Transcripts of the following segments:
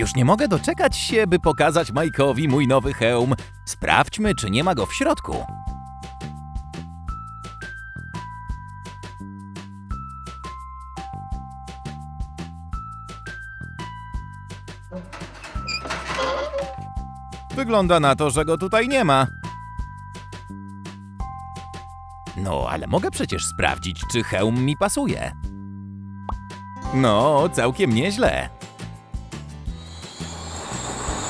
Już nie mogę doczekać się, by pokazać Majkowi mój nowy hełm. Sprawdźmy, czy nie ma go w środku. Wygląda na to, że go tutaj nie ma. No, ale mogę przecież sprawdzić, czy hełm mi pasuje. No, całkiem nieźle.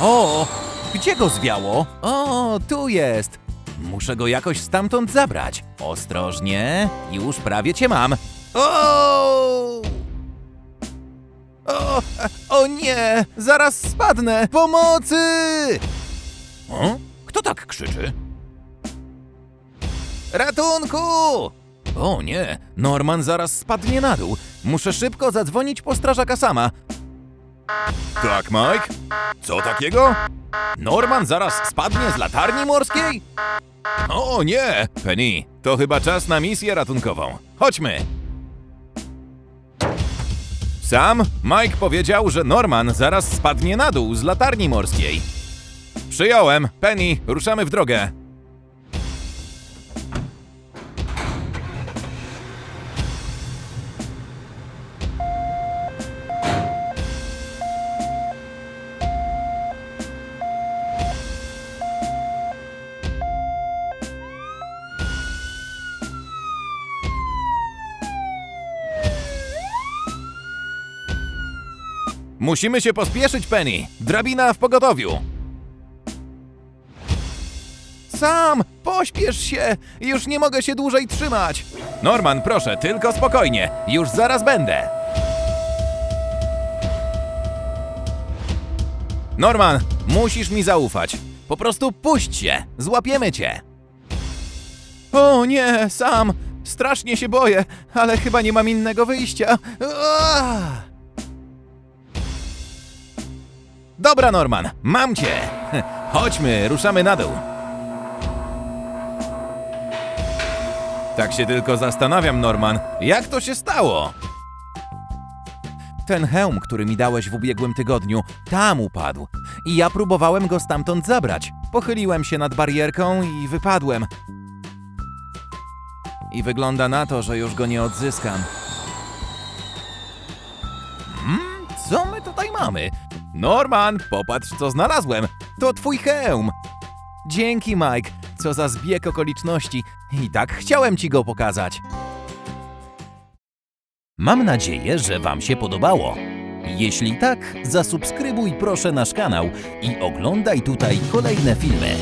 O, gdzie go zwiało? O, tu jest. Muszę go jakoś stamtąd zabrać. Ostrożnie, już prawie cię mam. O! O, o nie, zaraz spadnę. Pomocy! O? Kto tak krzyczy? Ratunku! O nie, Norman zaraz spadnie na dół. Muszę szybko zadzwonić po strażaka sama. Tak, Mike? Co takiego? Norman zaraz spadnie z latarni morskiej? O nie! Penny, to chyba czas na misję ratunkową. Chodźmy! Sam, Mike powiedział, że Norman zaraz spadnie na dół z latarni morskiej. Przyjąłem. Penny, ruszamy w drogę. Musimy się pospieszyć, Penny. Drabina w pogotowiu. Sam, pośpiesz się. Już nie mogę się dłużej trzymać. Norman, proszę, tylko spokojnie. Już zaraz będę. Norman, musisz mi zaufać. Po prostu puść się. Złapiemy cię. O nie, sam. Strasznie się boję, ale chyba nie mam innego wyjścia. Dobra, Norman, mam cię. Chodźmy, ruszamy na dół. Tak się tylko zastanawiam, Norman, jak to się stało? Ten hełm, który mi dałeś w ubiegłym tygodniu, tam upadł. I ja próbowałem go stamtąd zabrać. Pochyliłem się nad barierką i wypadłem. I wygląda na to, że już go nie odzyskam. Co my tutaj mamy? Norman, popatrz, co znalazłem. To twój hełm. Dzięki, Mike. Co za zbieg okoliczności. I tak chciałem ci go pokazać. Mam nadzieję, że wam się podobało. Jeśli tak, zasubskrybuj proszę nasz kanał i oglądaj tutaj kolejne filmy.